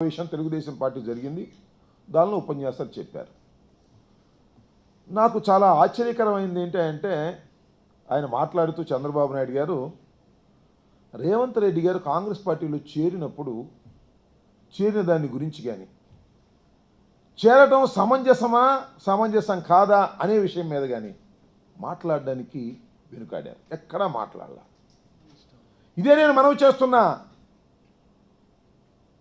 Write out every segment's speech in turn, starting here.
సమావేశం తెలుగుదేశం పార్టీ జరిగింది. దానిలో ఉపన్యాసాలు చెప్పారు. నాకు చాలా ఆశ్చర్యకరమైంది ఏంటి అంటే ఆయన మాట్లాడుతూ చంద్రబాబు నాయుడు గారు రేవంత్ రెడ్డి గారు కాంగ్రెస్ పార్టీలో చేరినప్పుడు చేరిన దాని గురించి కానీ చేరటం సమంజసమా సమంజసం కాదా అనే విషయం మీద కానీ మాట్లాడడానికి వెనుకాడారు. ఎక్కడా మాట్లాడాల. ఇదే నేను మనవి చేస్తున్నా.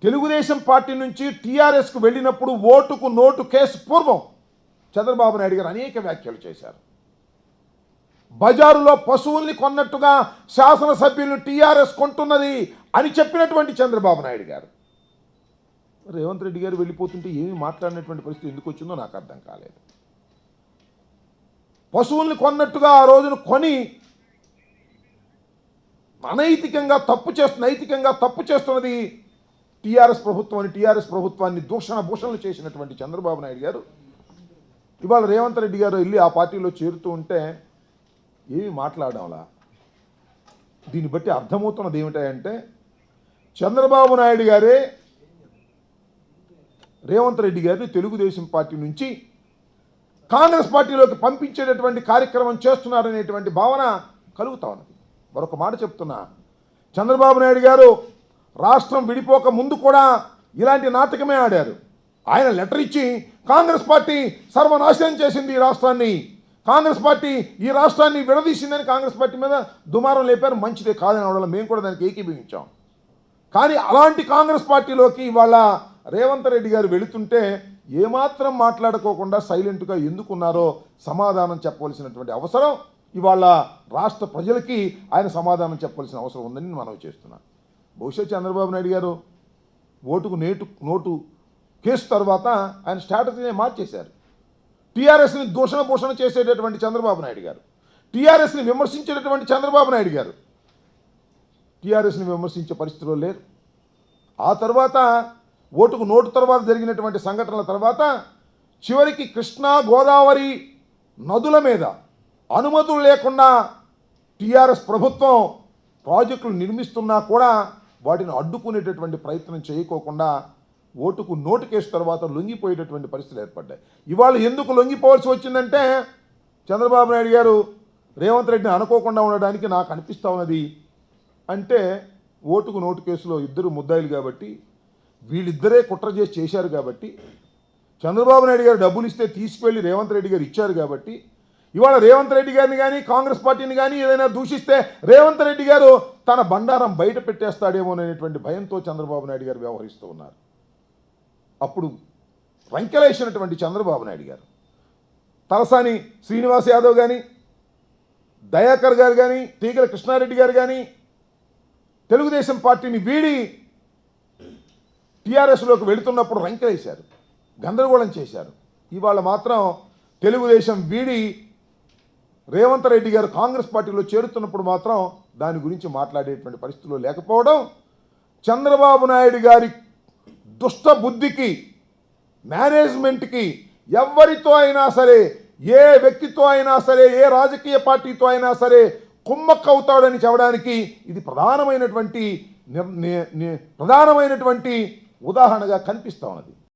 తెలుగుదేశం పార్టీ నుంచి టీఆర్ఎస్కు వెళ్ళినప్పుడు ఓటుకు నోటు కేసు పూర్వం చంద్రబాబు నాయుడు గారు అనేక వ్యాఖ్యలు చేశారు. బజారులో పశువుల్ని కొన్నట్టుగా శాసనసభ్యులను టీఆర్ఎస్ కొంటున్నది అని చెప్పినటువంటి చంద్రబాబు నాయుడు గారు. రేవంత్ రెడ్డి గారు వెళ్ళిపోతుంటే ఏమీ మాట్లాడినటువంటి పరిస్థితి ఎందుకు వచ్చిందో నాకు అర్థం కాలేదు. పశువుల్ని కొన్నట్టుగా ఆ రోజున కొని అనైతికంగా తప్పు చేస్తు నైతికంగా తప్పు చేస్తున్నది టీఆర్ఎస్ ప్రభుత్వాన్ని టీఆర్ఎస్ ప్రభుత్వాన్ని దూషణ భూషణలు చేసినటువంటి చంద్రబాబు నాయుడు గారు ఇవాళ రేవంత్ రెడ్డి గారు వెళ్ళి ఆ పార్టీలో చేరుతూ ఉంటే ఏమి మాట్లాడడంలా దీన్ని బట్టి అర్థమవుతున్నది ఏమిటంటే చంద్రబాబు నాయుడు గారే రేవంత్ రెడ్డి గారిని తెలుగుదేశం పార్టీ నుంచి కాంగ్రెస్ పార్టీలోకి పంపించేటటువంటి కార్యక్రమం చేస్తున్నారనేటువంటి భావన కలుగుతా ఉన్నది. మరొక మాట చెప్తున్నా చంద్రబాబు నాయుడు గారు రాష్ట్రం విడిపోక ముందు కూడా ఇలాంటి నాటకమే ఆడారు. ఆయన లెటర్ ఇచ్చి కాంగ్రెస్ పార్టీ సర్వనాశనం చేసింది ఈ రాష్ట్రాన్ని. కాంగ్రెస్ పార్టీ ఈ రాష్ట్రాన్ని విడదీసిందని కాంగ్రెస్ పార్టీ మీద దుమారం లేపారు. మంచిదే కాదని అవడం మేము కూడా దానికి ఏకీభవించాం. కానీ అలాంటి కాంగ్రెస్ పార్టీలోకి ఇవాళ రేవంత్ రెడ్డి గారు వెళుతుంటే ఏమాత్రం మాట్లాడుకోకుండా సైలెంట్గా ఎందుకున్నారో సమాధానం చెప్పవలసినటువంటి అవసరం ఇవాళ రాష్ట్ర ప్రజలకి ఆయన సమాధానం చెప్పవలసిన అవసరం ఉందని మనవి చేస్తున్నాను. బహుశా చంద్రబాబు నాయుడు గారు ఓటుకు నేటు నోటు కేసు తర్వాత ఆయన స్ట్రాటజీని మార్చేశారు. టీఆర్ఎస్ని దూషణ పోషణ చేసేటటువంటి చంద్రబాబు నాయుడు గారు టీఆర్ఎస్ని విమర్శించేటటువంటి చంద్రబాబు నాయుడు గారు. టీఆర్ఎస్ని విమర్శించే పరిస్థితిలో లేరు. ఆ తర్వాత ఓటుకు నోటు తర్వాత జరిగినటువంటి సంఘటనల తర్వాత చివరికి కృష్ణా గోదావరి నదుల మీద అనుమతులు లేకుండా టీఆర్ఎస్ ప్రభుత్వం ప్రాజెక్టులు నిర్మిస్తున్నా కూడా వాటిని అడ్డుకునేటటువంటి ప్రయత్నం చేయకోకుండా ఓటుకు నోటు కేసు తర్వాత లొంగిపోయేటటువంటి పరిస్థితులు ఏర్పడ్డాయి. ఇవాళ ఎందుకు లొంగిపోవాల్సి వచ్చిందంటే చంద్రబాబు నాయుడు గారు రేవంత్ రెడ్డిని అనుకోకుండా ఉండడానికి నాకు అనిపిస్తా ఉన్నది అంటే ఓటుకు నోటు కేసులో ఇద్దరు ముద్దాయిలు కాబట్టి వీళ్ళిద్దరే కుట్ర చేసి చేశారు కాబట్టి చంద్రబాబు నాయుడు గారు డబ్బులు ఇస్తే తీసుకువెళ్ళి రేవంత్ రెడ్డి గారు ఇచ్చారు కాబట్టి ఇవాళ రేవంత్ రెడ్డి గారిని కానీ కాంగ్రెస్ పార్టీని కానీ ఏదైనా దూషిస్తే రేవంత్ రెడ్డి గారు తన బండారం బయట పెట్టేస్తాడేమో అనేటువంటి భయంతో చంద్రబాబు నాయుడు గారు వ్యవహరిస్తూ ఉన్నారు. అప్పుడు రంకెలేసినటువంటి చంద్రబాబు నాయుడు గారు తలసాని శ్రీనివాస్ యాదవ్ కానీ దయాకర్ గారు కానీ తీగల కృష్ణారెడ్డి గారు కానీ తెలుగుదేశం పార్టీని వీడి టీఆర్ఎస్లోకి వెళుతున్నప్పుడు రంకెలేశారు గందరగోళం చేశారు. ఇవాళ మాత్రం తెలుగుదేశం వీడి రేవంత్ రెడ్డి గారు కాంగ్రెస్ పార్టీలో చేరుతున్నప్పుడు మాత్రం దాని గురించి మాట్లాడేటువంటి పరిస్థితుల్లో లేకపోవడం చంద్రబాబు నాయుడు గారి దుష్ట బుద్ధికి మేనేజ్మెంట్కి ఎవరితో అయినా సరే ఏ వ్యక్తితో అయినా సరే ఏ రాజకీయ పార్టీతో అయినా సరే కుమ్మక్కవుతాడని చెప్పడానికి ఇది ప్రధానమైనటువంటి ప్రధానమైనటువంటి ఉదాహరణగా కనిపిస్తూ ఉన్నది.